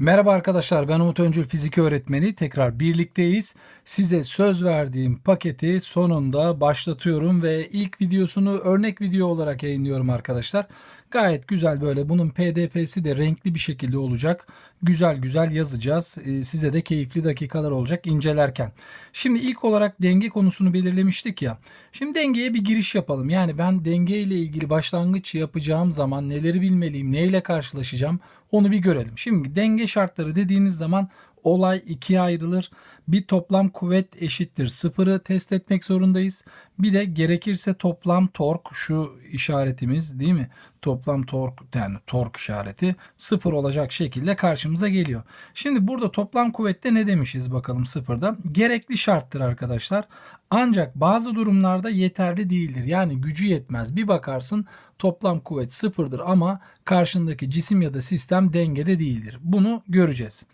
Merhaba arkadaşlar ben Umut Öncül fizik öğretmeni tekrar birlikteyiz. Size söz verdiğim paketi sonunda başlatıyorum ve ilk videosunu örnek video olarak yayınlıyorum arkadaşlar. Gayet güzel böyle bunun pdf'si de renkli bir şekilde olacak. Güzel güzel yazacağız. Ee, Size de keyifli dakikalar olacak incelerken. Şimdi ilk olarak denge konusunu belirlemiştik ya. Şimdi dengeye bir giriş yapalım. Yani ben denge ile ilgili başlangıç yapacağım zaman neleri bilmeliyim, neyle karşılaşacağım onu bir görelim. Şimdi denge şartları dediğiniz zaman olay ikiye ayrılır. Bir toplam kuvvet eşittir sıfırı test etmek zorundayız. Bir de gerekirse toplam tork şu işaretimiz değil mi? Toplam tork yani tork işareti sıfır olacak şekilde karşımıza geliyor. Şimdi burada toplam kuvvette ne demişiz bakalım sıfırda? Gerekli şarttır arkadaşlar. Ancak bazı durumlarda yeterli değildir. Yani gücü yetmez. Bir bakarsın toplam kuvvet sıfırdır ama karşındaki cisim ya da sistem dengede değildir. Bunu göreceğiz.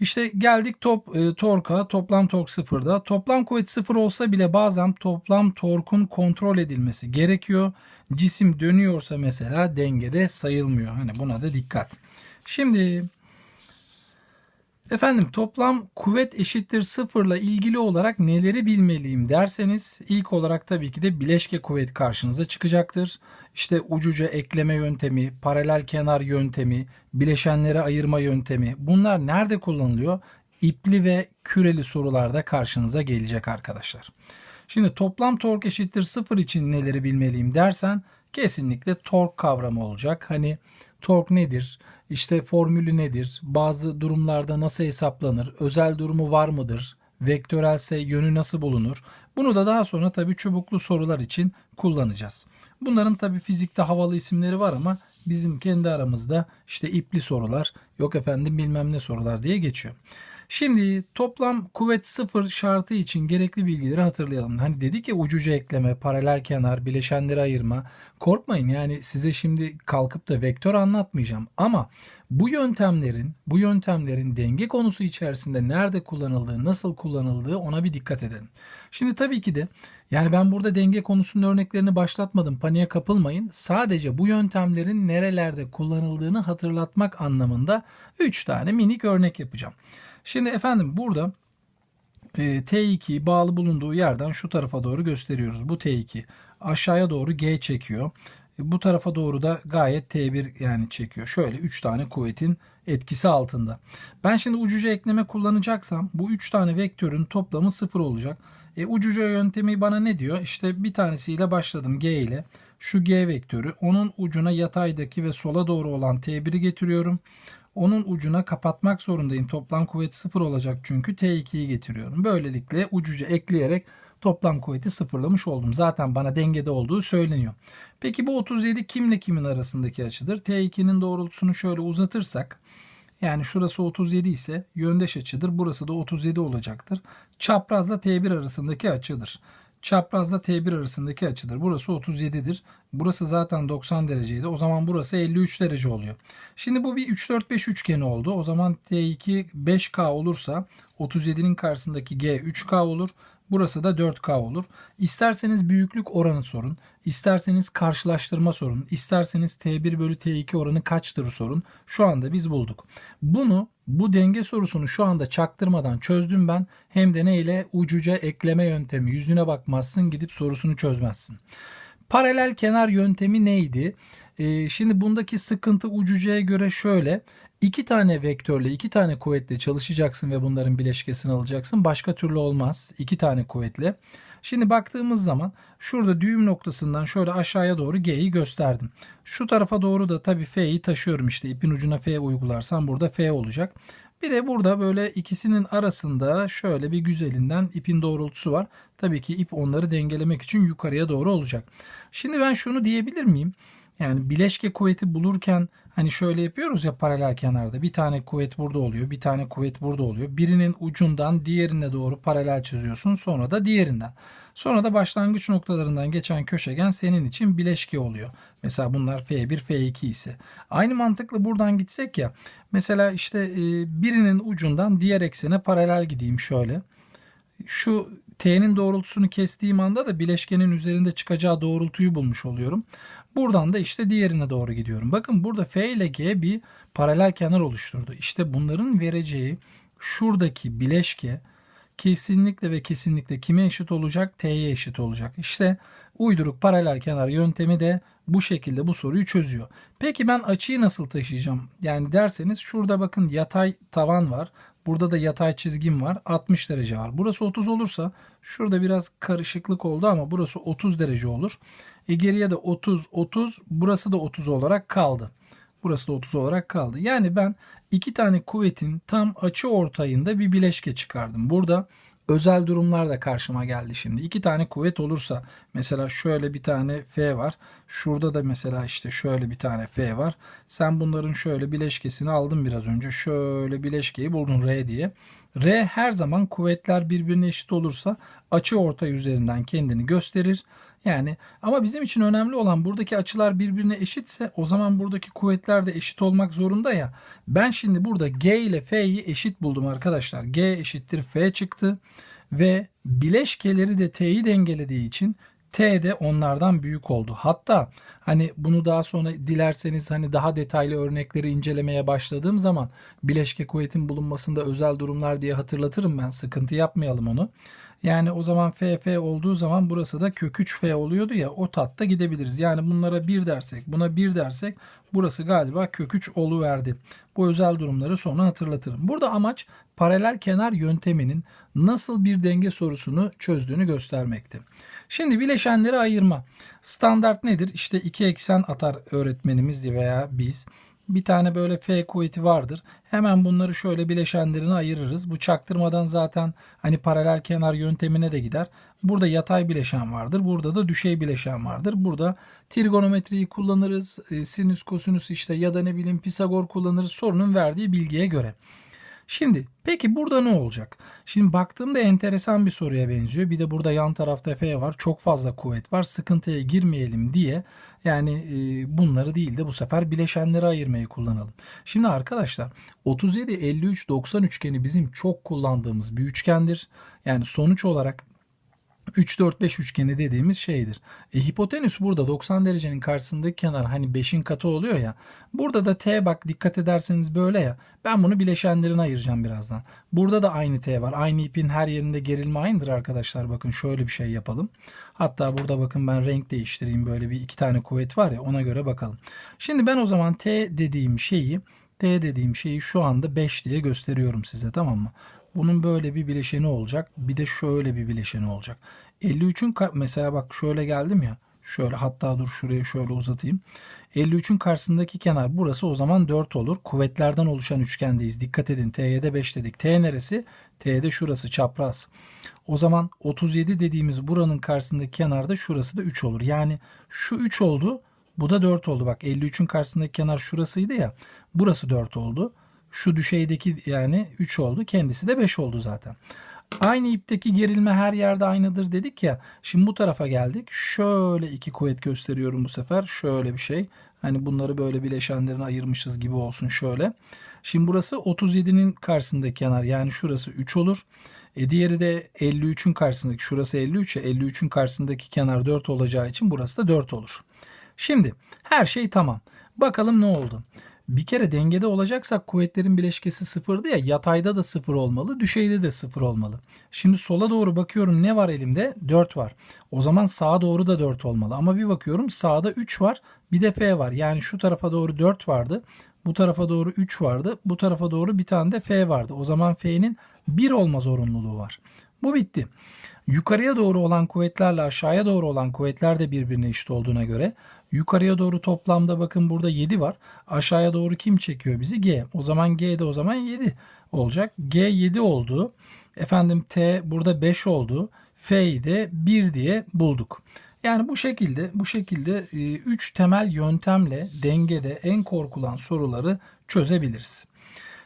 İşte geldik top e, torka toplam tork sıfırda. Toplam kuvvet sıfır olsa bile bazen toplam torkun kontrol edilmesi gerekiyor. Cisim dönüyorsa mesela dengede sayılmıyor. Hani buna da dikkat. Şimdi Efendim toplam kuvvet eşittir sıfırla ilgili olarak neleri bilmeliyim derseniz ilk olarak tabii ki de bileşke kuvvet karşınıza çıkacaktır. İşte ucuca ekleme yöntemi, paralel kenar yöntemi, bileşenlere ayırma yöntemi bunlar nerede kullanılıyor? İpli ve küreli sorularda karşınıza gelecek arkadaşlar. Şimdi toplam tork eşittir sıfır için neleri bilmeliyim dersen kesinlikle tork kavramı olacak. Hani tork nedir? İşte formülü nedir? Bazı durumlarda nasıl hesaplanır? Özel durumu var mıdır? Vektörelse yönü nasıl bulunur? Bunu da daha sonra tabii çubuklu sorular için kullanacağız. Bunların tabii fizikte havalı isimleri var ama bizim kendi aramızda işte ipli sorular, yok efendim bilmem ne sorular diye geçiyor. Şimdi toplam kuvvet sıfır şartı için gerekli bilgileri hatırlayalım. Hani dedik ya ucuca ekleme, paralel kenar, bileşenleri ayırma. Korkmayın yani size şimdi kalkıp da vektör anlatmayacağım. Ama bu yöntemlerin, bu yöntemlerin denge konusu içerisinde nerede kullanıldığı, nasıl kullanıldığı ona bir dikkat edelim. Şimdi tabii ki de yani ben burada denge konusunun örneklerini başlatmadım. Paniğe kapılmayın. Sadece bu yöntemlerin nerelerde kullanıldığını hatırlatmak anlamında 3 tane minik örnek yapacağım. Şimdi efendim burada e, T2'yi bağlı bulunduğu yerden şu tarafa doğru gösteriyoruz. Bu T2 aşağıya doğru G çekiyor. E, bu tarafa doğru da gayet T1 yani çekiyor. Şöyle 3 tane kuvvetin etkisi altında. Ben şimdi ucuca ekleme kullanacaksam bu 3 tane vektörün toplamı 0 olacak. E, ucuca yöntemi bana ne diyor? İşte bir tanesiyle başladım G ile. Şu G vektörü onun ucuna yataydaki ve sola doğru olan T1'i getiriyorum. Onun ucuna kapatmak zorundayım. Toplam kuvvet sıfır olacak çünkü T2'yi getiriyorum. Böylelikle ucuca ekleyerek toplam kuvveti sıfırlamış oldum. Zaten bana dengede olduğu söyleniyor. Peki bu 37 kimle kimin arasındaki açıdır? T2'nin doğrultusunu şöyle uzatırsak yani şurası 37 ise yöndeş açıdır. Burası da 37 olacaktır. Çaprazla T1 arasındaki açıdır. Çaprazla T1 arasındaki açıdır. Burası 37'dir. Burası zaten 90 dereceydi. O zaman burası 53 derece oluyor. Şimdi bu bir 3-4-5 üçgeni oldu. O zaman T2 5K olursa 37'nin karşısındaki G 3K olur. Burası da 4K olur. İsterseniz büyüklük oranı sorun. isterseniz karşılaştırma sorun. isterseniz T1 bölü T2 oranı kaçtır sorun. Şu anda biz bulduk. Bunu bu denge sorusunu şu anda çaktırmadan çözdüm ben. Hem de neyle? Ucuca ekleme yöntemi. Yüzüne bakmazsın gidip sorusunu çözmezsin. Paralel kenar yöntemi neydi? Ee, şimdi bundaki sıkıntı ucucaya göre şöyle. İki tane vektörle, iki tane kuvvetle çalışacaksın ve bunların bileşkesini alacaksın. Başka türlü olmaz. İki tane kuvvetle. Şimdi baktığımız zaman şurada düğüm noktasından şöyle aşağıya doğru G'yi gösterdim. Şu tarafa doğru da tabii F'yi taşıyorum işte ipin ucuna F uygularsam burada F olacak. Bir de burada böyle ikisinin arasında şöyle bir güzelinden ipin doğrultusu var. Tabii ki ip onları dengelemek için yukarıya doğru olacak. Şimdi ben şunu diyebilir miyim? Yani bileşke kuvveti bulurken hani şöyle yapıyoruz ya paralel kenarda. Bir tane kuvvet burada oluyor, bir tane kuvvet burada oluyor. Birinin ucundan diğerine doğru paralel çiziyorsun. Sonra da diğerinden. Sonra da başlangıç noktalarından geçen köşegen senin için bileşke oluyor. Mesela bunlar F1, F2 ise. Aynı mantıkla buradan gitsek ya. Mesela işte birinin ucundan diğer eksene paralel gideyim şöyle. Şu T'nin doğrultusunu kestiğim anda da bileşkenin üzerinde çıkacağı doğrultuyu bulmuş oluyorum. Buradan da işte diğerine doğru gidiyorum. Bakın burada F ile G bir paralel kenar oluşturdu. İşte bunların vereceği şuradaki bileşke kesinlikle ve kesinlikle kime eşit olacak? T'ye eşit olacak. İşte uyduruk paralel kenar yöntemi de bu şekilde bu soruyu çözüyor. Peki ben açıyı nasıl taşıyacağım? Yani derseniz şurada bakın yatay tavan var. Burada da yatay çizgim var. 60 derece var. Burası 30 olursa şurada biraz karışıklık oldu ama burası 30 derece olur. E geriye de 30, 30 burası da 30 olarak kaldı. Burası da 30 olarak kaldı. Yani ben iki tane kuvvetin tam açı ortayında bir bileşke çıkardım. Burada özel durumlar da karşıma geldi şimdi. İki tane kuvvet olursa mesela şöyle bir tane F var. Şurada da mesela işte şöyle bir tane F var. Sen bunların şöyle bileşkesini aldın biraz önce. Şöyle bileşkeyi buldun R diye. R her zaman kuvvetler birbirine eşit olursa açı ortay üzerinden kendini gösterir. Yani ama bizim için önemli olan buradaki açılar birbirine eşitse o zaman buradaki kuvvetler de eşit olmak zorunda ya. Ben şimdi burada G ile F'yi eşit buldum arkadaşlar. G eşittir F çıktı ve bileşkeleri de T'yi dengelediği için T de onlardan büyük oldu. Hatta hani bunu daha sonra dilerseniz hani daha detaylı örnekleri incelemeye başladığım zaman bileşke kuvvetin bulunmasında özel durumlar diye hatırlatırım ben. Sıkıntı yapmayalım onu. Yani o zaman FF olduğu zaman burası da kök 3F oluyordu ya o tatta gidebiliriz. Yani bunlara 1 dersek buna 1 dersek burası galiba kök 3 oluverdi. Bu özel durumları sonra hatırlatırım. Burada amaç paralel kenar yönteminin nasıl bir denge sorusunu çözdüğünü göstermekti. Şimdi bileşenleri ayırma. Standart nedir? İşte iki eksen atar öğretmenimiz veya biz bir tane böyle F kuvveti vardır. Hemen bunları şöyle bileşenlerini ayırırız. Bu çaktırmadan zaten hani paralel kenar yöntemine de gider. Burada yatay bileşen vardır. Burada da düşey bileşen vardır. Burada trigonometriyi kullanırız. E, sinüs, kosinüs işte ya da ne bileyim Pisagor kullanırız sorunun verdiği bilgiye göre. Şimdi peki burada ne olacak? Şimdi baktığımda enteresan bir soruya benziyor. Bir de burada yan tarafta F var. Çok fazla kuvvet var. Sıkıntıya girmeyelim diye yani e, bunları değil de bu sefer bileşenleri ayırmayı kullanalım. Şimdi arkadaşlar 37 53 90 üçgeni bizim çok kullandığımız bir üçgendir. Yani sonuç olarak 3 4 5 üçgeni dediğimiz şeydir. E, hipotenüs burada 90 derecenin karşısındaki kenar hani 5'in katı oluyor ya. Burada da t bak dikkat ederseniz böyle ya. Ben bunu bileşenlerine ayıracağım birazdan. Burada da aynı t var. Aynı ipin her yerinde gerilme aynıdır arkadaşlar. Bakın şöyle bir şey yapalım. Hatta burada bakın ben renk değiştireyim. Böyle bir iki tane kuvvet var ya ona göre bakalım. Şimdi ben o zaman t dediğim şeyi t dediğim şeyi şu anda 5 diye gösteriyorum size tamam mı? Bunun böyle bir bileşeni olacak. Bir de şöyle bir bileşeni olacak. 53'ün mesela bak şöyle geldim ya. Şöyle hatta dur şuraya şöyle uzatayım. 53'ün karşısındaki kenar burası o zaman 4 olur. Kuvvetlerden oluşan üçgendeyiz. Dikkat edin T'ye de 5 dedik. T neresi? T'de şurası çapraz. O zaman 37 dediğimiz buranın karşısındaki kenarda şurası da 3 olur. Yani şu 3 oldu. Bu da 4 oldu. Bak 53'ün karşısındaki kenar şurasıydı ya. Burası 4 oldu. Şu düşeydeki yani 3 oldu. Kendisi de 5 oldu zaten. Aynı ipteki gerilme her yerde aynıdır dedik ya. Şimdi bu tarafa geldik. Şöyle iki kuvvet gösteriyorum bu sefer. Şöyle bir şey. Hani bunları böyle bileşenlerine ayırmışız gibi olsun şöyle. Şimdi burası 37'nin karşısındaki kenar. Yani şurası 3 olur. E diğeri de 53'ün karşısındaki. Şurası 53 ya 53'ün karşısındaki kenar 4 olacağı için burası da 4 olur. Şimdi her şey tamam. Bakalım ne oldu? Bir kere dengede olacaksak kuvvetlerin bileşkesi sıfırdı ya yatayda da sıfır olmalı düşeyde de sıfır olmalı. Şimdi sola doğru bakıyorum ne var elimde? 4 var. O zaman sağa doğru da 4 olmalı. Ama bir bakıyorum sağda 3 var bir de F var. Yani şu tarafa doğru 4 vardı. Bu tarafa doğru 3 vardı. Bu tarafa doğru bir tane de F vardı. O zaman F'nin 1 olma zorunluluğu var. Bu bitti. Yukarıya doğru olan kuvvetlerle aşağıya doğru olan kuvvetler de birbirine eşit olduğuna göre yukarıya doğru toplamda bakın burada 7 var. Aşağıya doğru kim çekiyor bizi? G. O zaman G de o zaman 7 olacak. G 7 oldu. Efendim T burada 5 oldu. F'yi de 1 diye bulduk. Yani bu şekilde bu şekilde 3 temel yöntemle dengede en korkulan soruları çözebiliriz.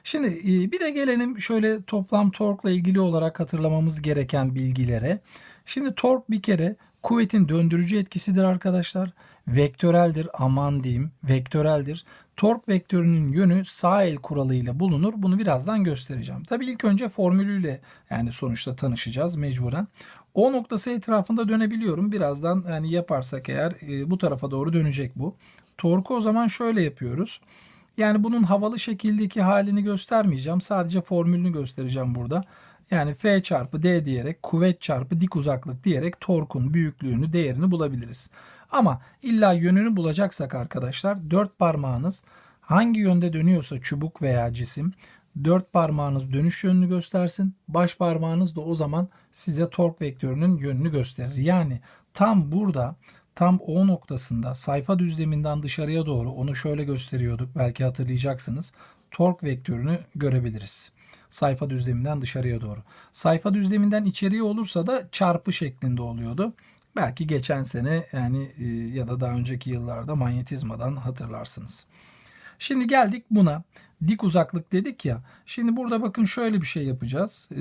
Şimdi e, bir de gelelim şöyle toplam torkla ilgili olarak hatırlamamız gereken bilgilere. Şimdi tork bir kere Kuvvetin döndürücü etkisidir arkadaşlar. Vektöreldir aman diyeyim vektöreldir. Tork vektörünün yönü sağ el kuralıyla bulunur. Bunu birazdan göstereceğim. Tabii ilk önce formülüyle yani sonuçta tanışacağız mecburen. O noktası etrafında dönebiliyorum. Birazdan yani yaparsak eğer e, bu tarafa doğru dönecek bu. Torku o zaman şöyle yapıyoruz. Yani bunun havalı şekildeki halini göstermeyeceğim. Sadece formülünü göstereceğim burada. Yani F çarpı D diyerek kuvvet çarpı dik uzaklık diyerek torkun büyüklüğünü, değerini bulabiliriz. Ama illa yönünü bulacaksak arkadaşlar dört parmağınız hangi yönde dönüyorsa çubuk veya cisim dört parmağınız dönüş yönünü göstersin. Baş parmağınız da o zaman size tork vektörünün yönünü gösterir. Yani tam burada tam O noktasında sayfa düzleminden dışarıya doğru onu şöyle gösteriyorduk. Belki hatırlayacaksınız. Tork vektörünü görebiliriz. Sayfa düzleminden dışarıya doğru. Sayfa düzleminden içeriye olursa da çarpı şeklinde oluyordu. Belki geçen sene yani e, ya da daha önceki yıllarda manyetizmadan hatırlarsınız. Şimdi geldik buna. Dik uzaklık dedik ya. Şimdi burada bakın şöyle bir şey yapacağız. E,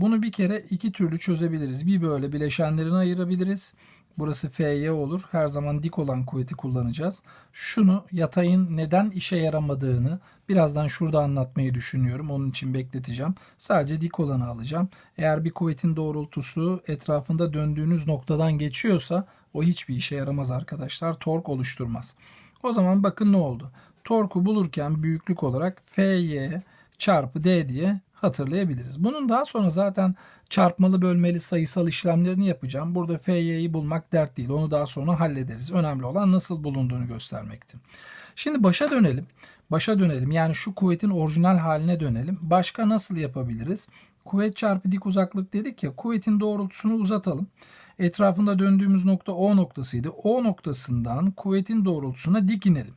Bunu bir kere iki türlü çözebiliriz. Bir böyle bileşenlerini ayırabiliriz. Burası F'ye olur. Her zaman dik olan kuvveti kullanacağız. Şunu yatayın neden işe yaramadığını birazdan şurada anlatmayı düşünüyorum. Onun için bekleteceğim. Sadece dik olanı alacağım. Eğer bir kuvvetin doğrultusu etrafında döndüğünüz noktadan geçiyorsa o hiçbir işe yaramaz arkadaşlar. Tork oluşturmaz. O zaman bakın ne oldu? Torku bulurken büyüklük olarak Fy çarpı D diye hatırlayabiliriz. Bunun daha sonra zaten çarpmalı bölmeli sayısal işlemlerini yapacağım. Burada Fy'yi bulmak dert değil. Onu daha sonra hallederiz. Önemli olan nasıl bulunduğunu göstermekti. Şimdi başa dönelim. Başa dönelim. Yani şu kuvvetin orijinal haline dönelim. Başka nasıl yapabiliriz? Kuvvet çarpı dik uzaklık dedik ya. Kuvvetin doğrultusunu uzatalım. Etrafında döndüğümüz nokta O noktasıydı. O noktasından kuvvetin doğrultusuna dik inelim.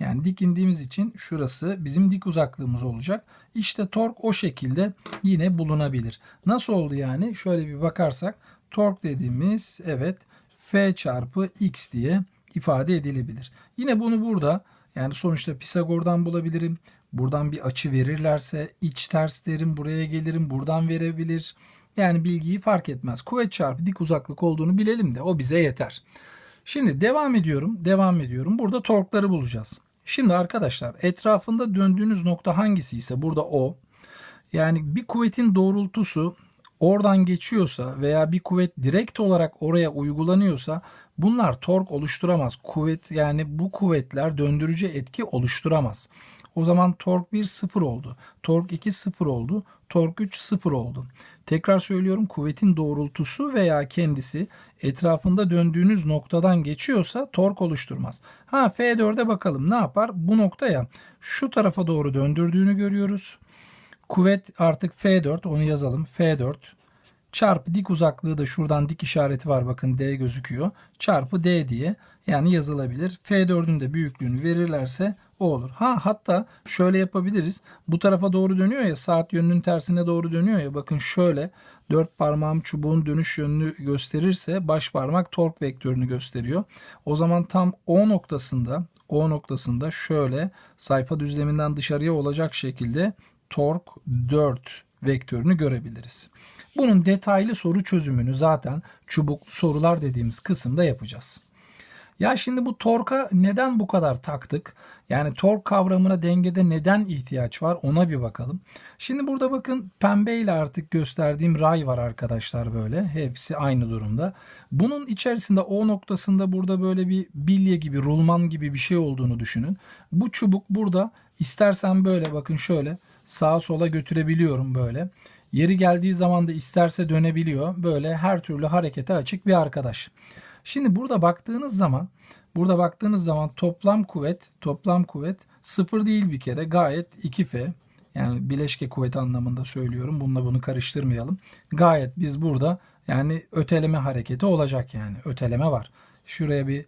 Yani dik indiğimiz için şurası bizim dik uzaklığımız olacak. İşte tork o şekilde yine bulunabilir. Nasıl oldu yani? Şöyle bir bakarsak tork dediğimiz evet F çarpı X diye ifade edilebilir. Yine bunu burada yani sonuçta Pisagor'dan bulabilirim. Buradan bir açı verirlerse iç ters derim buraya gelirim buradan verebilir. Yani bilgiyi fark etmez. Kuvvet çarpı dik uzaklık olduğunu bilelim de o bize yeter. Şimdi devam ediyorum. Devam ediyorum. Burada torkları bulacağız. Şimdi arkadaşlar etrafında döndüğünüz nokta hangisi ise burada o. Yani bir kuvvetin doğrultusu oradan geçiyorsa veya bir kuvvet direkt olarak oraya uygulanıyorsa bunlar tork oluşturamaz. Kuvvet yani bu kuvvetler döndürücü etki oluşturamaz. O zaman tork 1 0 oldu. Tork 2 0 oldu. Tork 3 0 oldu. Tekrar söylüyorum kuvvetin doğrultusu veya kendisi etrafında döndüğünüz noktadan geçiyorsa tork oluşturmaz. Ha F4'e bakalım ne yapar? Bu noktaya şu tarafa doğru döndürdüğünü görüyoruz. Kuvvet artık F4 onu yazalım. F4 çarpı dik uzaklığı da şuradan dik işareti var bakın D gözüküyor. Çarpı D diye yani yazılabilir. F4'ün de büyüklüğünü verirlerse o olur. Ha hatta şöyle yapabiliriz. Bu tarafa doğru dönüyor ya saat yönünün tersine doğru dönüyor ya bakın şöyle dört parmağım çubuğun dönüş yönünü gösterirse baş parmak tork vektörünü gösteriyor. O zaman tam O noktasında O noktasında şöyle sayfa düzleminden dışarıya olacak şekilde tork 4 vektörünü görebiliriz. Bunun detaylı soru çözümünü zaten çubuklu sorular dediğimiz kısımda yapacağız. Ya şimdi bu torka neden bu kadar taktık? Yani tork kavramına dengede neden ihtiyaç var ona bir bakalım. Şimdi burada bakın pembeyle artık gösterdiğim ray var arkadaşlar böyle. Hepsi aynı durumda. Bunun içerisinde O noktasında burada böyle bir bilye gibi rulman gibi bir şey olduğunu düşünün. Bu çubuk burada istersen böyle bakın şöyle sağa sola götürebiliyorum böyle. Yeri geldiği zaman da isterse dönebiliyor. Böyle her türlü harekete açık bir arkadaş. Şimdi burada baktığınız zaman burada baktığınız zaman toplam kuvvet toplam kuvvet sıfır değil bir kere gayet 2F yani bileşke kuvvet anlamında söylüyorum. Bununla bunu karıştırmayalım. Gayet biz burada yani öteleme hareketi olacak yani. Öteleme var. Şuraya bir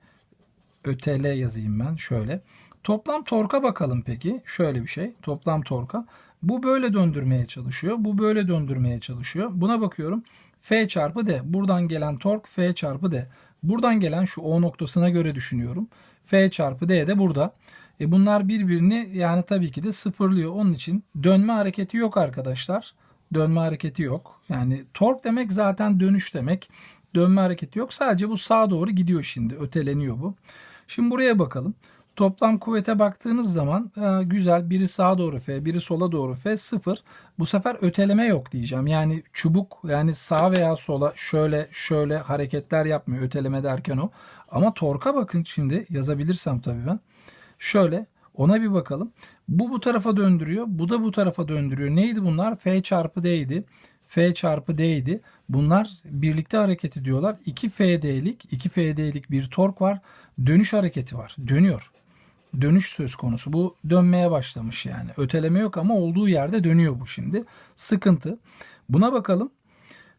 ötele yazayım ben şöyle. Toplam torka bakalım peki. Şöyle bir şey. Toplam torka. Bu böyle döndürmeye çalışıyor. Bu böyle döndürmeye çalışıyor. Buna bakıyorum. F çarpı D. Buradan gelen tork F çarpı D. Buradan gelen şu O noktasına göre düşünüyorum. F çarpı D de burada. E bunlar birbirini yani tabii ki de sıfırlıyor. Onun için dönme hareketi yok arkadaşlar. Dönme hareketi yok. Yani tork demek zaten dönüş demek. Dönme hareketi yok. Sadece bu sağa doğru gidiyor şimdi. Öteleniyor bu. Şimdi buraya bakalım. Toplam kuvvete baktığınız zaman e, güzel biri sağa doğru F, biri sola doğru F 0. Bu sefer öteleme yok diyeceğim. Yani çubuk yani sağa veya sola şöyle şöyle hareketler yapmıyor öteleme derken o. Ama torka bakın şimdi yazabilirsem tabii ben. Şöyle ona bir bakalım. Bu bu tarafa döndürüyor. Bu da bu tarafa döndürüyor. Neydi bunlar? F çarpı D'ydi. F çarpı D'ydi. Bunlar birlikte hareket ediyorlar. 2FD'lik, 2FD'lik bir tork var. Dönüş hareketi var. Dönüyor. Dönüş söz konusu. Bu dönmeye başlamış yani. Öteleme yok ama olduğu yerde dönüyor bu şimdi. Sıkıntı. Buna bakalım.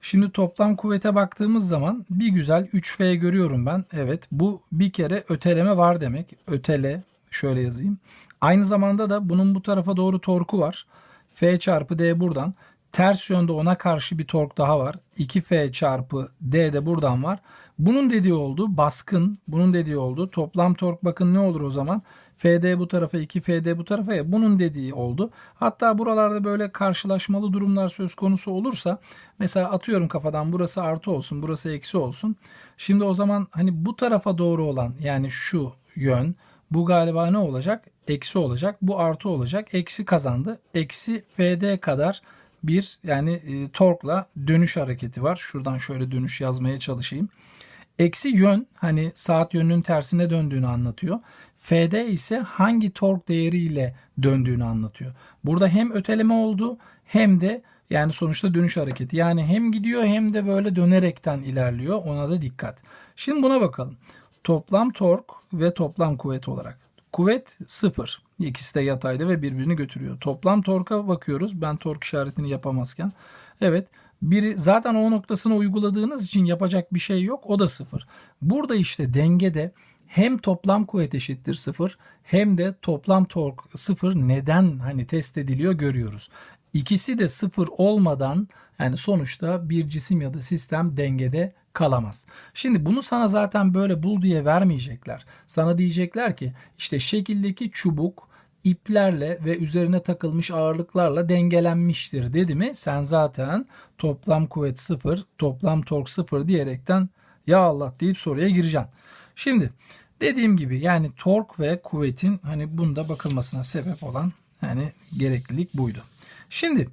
Şimdi toplam kuvvete baktığımız zaman bir güzel 3F görüyorum ben. Evet bu bir kere öteleme var demek. Ötele şöyle yazayım. Aynı zamanda da bunun bu tarafa doğru torku var. F çarpı D buradan. Ters yönde ona karşı bir tork daha var. 2F çarpı D de buradan var. Bunun dediği oldu baskın. Bunun dediği oldu. Toplam tork bakın ne olur o zaman? FD bu tarafa 2FD bu tarafa ya bunun dediği oldu. Hatta buralarda böyle karşılaşmalı durumlar söz konusu olursa mesela atıyorum kafadan burası artı olsun burası eksi olsun. Şimdi o zaman hani bu tarafa doğru olan yani şu yön bu galiba ne olacak? Eksi olacak. Bu artı olacak. Eksi kazandı. Eksi FD kadar bir yani e, torkla dönüş hareketi var. Şuradan şöyle dönüş yazmaya çalışayım. Eksi yön hani saat yönünün tersine döndüğünü anlatıyor. FD ise hangi tork değeriyle döndüğünü anlatıyor. Burada hem öteleme oldu hem de yani sonuçta dönüş hareketi. Yani hem gidiyor hem de böyle dönerekten ilerliyor. Ona da dikkat. Şimdi buna bakalım. Toplam tork ve toplam kuvvet olarak. Kuvvet 0. İkisi de yatayda ve birbirini götürüyor. Toplam torka bakıyoruz. Ben tork işaretini yapamazken. Evet biri zaten o noktasına uyguladığınız için yapacak bir şey yok. O da 0. Burada işte dengede hem toplam kuvvet eşittir 0 hem de toplam tork 0 neden hani test ediliyor görüyoruz. İkisi de 0 olmadan yani sonuçta bir cisim ya da sistem dengede kalamaz. Şimdi bunu sana zaten böyle bul diye vermeyecekler. Sana diyecekler ki işte şekildeki çubuk iplerle ve üzerine takılmış ağırlıklarla dengelenmiştir dedi mi sen zaten toplam kuvvet 0, toplam tork 0 diyerekten ya Allah deyip soruya gireceksin. Şimdi dediğim gibi yani tork ve kuvvetin hani bunda bakılmasına sebep olan yani gereklilik buydu. Şimdi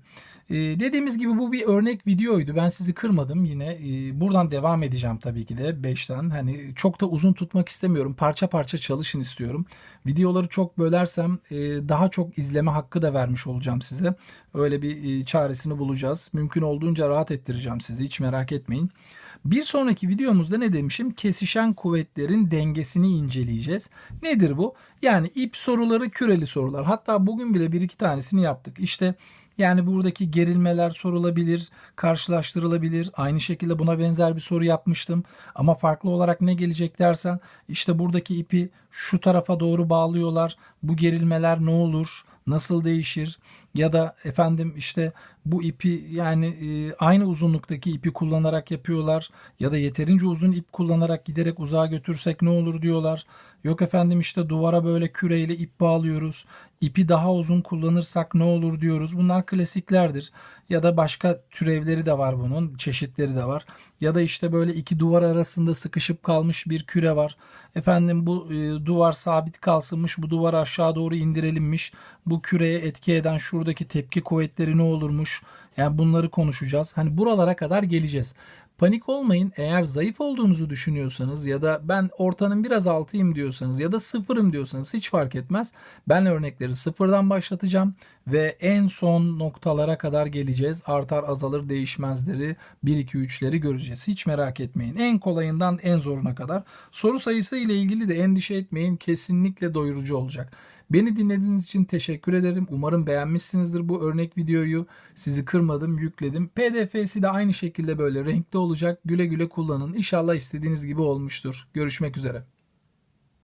e, dediğimiz gibi bu bir örnek videoydu. Ben sizi kırmadım yine. E, buradan devam edeceğim tabii ki de 5'ten. Hani çok da uzun tutmak istemiyorum. Parça parça çalışın istiyorum. Videoları çok bölersem e, daha çok izleme hakkı da vermiş olacağım size. Öyle bir çaresini bulacağız. Mümkün olduğunca rahat ettireceğim sizi. Hiç merak etmeyin. Bir sonraki videomuzda ne demişim? Kesişen kuvvetlerin dengesini inceleyeceğiz. Nedir bu? Yani ip soruları, küreli sorular. Hatta bugün bile bir iki tanesini yaptık. İşte yani buradaki gerilmeler sorulabilir, karşılaştırılabilir. Aynı şekilde buna benzer bir soru yapmıştım. Ama farklı olarak ne gelecek dersen işte buradaki ipi şu tarafa doğru bağlıyorlar. Bu gerilmeler ne olur? Nasıl değişir? Ya da efendim işte bu ipi yani e, aynı uzunluktaki ipi kullanarak yapıyorlar ya da yeterince uzun ip kullanarak giderek uzağa götürsek ne olur diyorlar. Yok efendim işte duvara böyle küreyle ip bağlıyoruz. İpi daha uzun kullanırsak ne olur diyoruz. Bunlar klasiklerdir. Ya da başka türevleri de var bunun, çeşitleri de var. Ya da işte böyle iki duvar arasında sıkışıp kalmış bir küre var. Efendim bu e, duvar sabit kalsınmış, bu duvar aşağı doğru indirelimmiş. Bu küreye etki eden şuradaki tepki kuvvetleri ne olurmuş? Yani bunları konuşacağız. Hani buralara kadar geleceğiz. Panik olmayın. Eğer zayıf olduğunuzu düşünüyorsanız ya da ben ortanın biraz altıyım diyorsanız ya da sıfırım diyorsanız hiç fark etmez. Ben örnekleri sıfırdan başlatacağım ve en son noktalara kadar geleceğiz. Artar azalır değişmezleri 1 2 3'leri göreceğiz. Hiç merak etmeyin. En kolayından en zoruna kadar. Soru sayısı ile ilgili de endişe etmeyin. Kesinlikle doyurucu olacak. Beni dinlediğiniz için teşekkür ederim. Umarım beğenmişsinizdir bu örnek videoyu. Sizi kırmadım, yükledim. PDF'si de aynı şekilde böyle renkli olacak. Güle güle kullanın. İnşallah istediğiniz gibi olmuştur. Görüşmek üzere.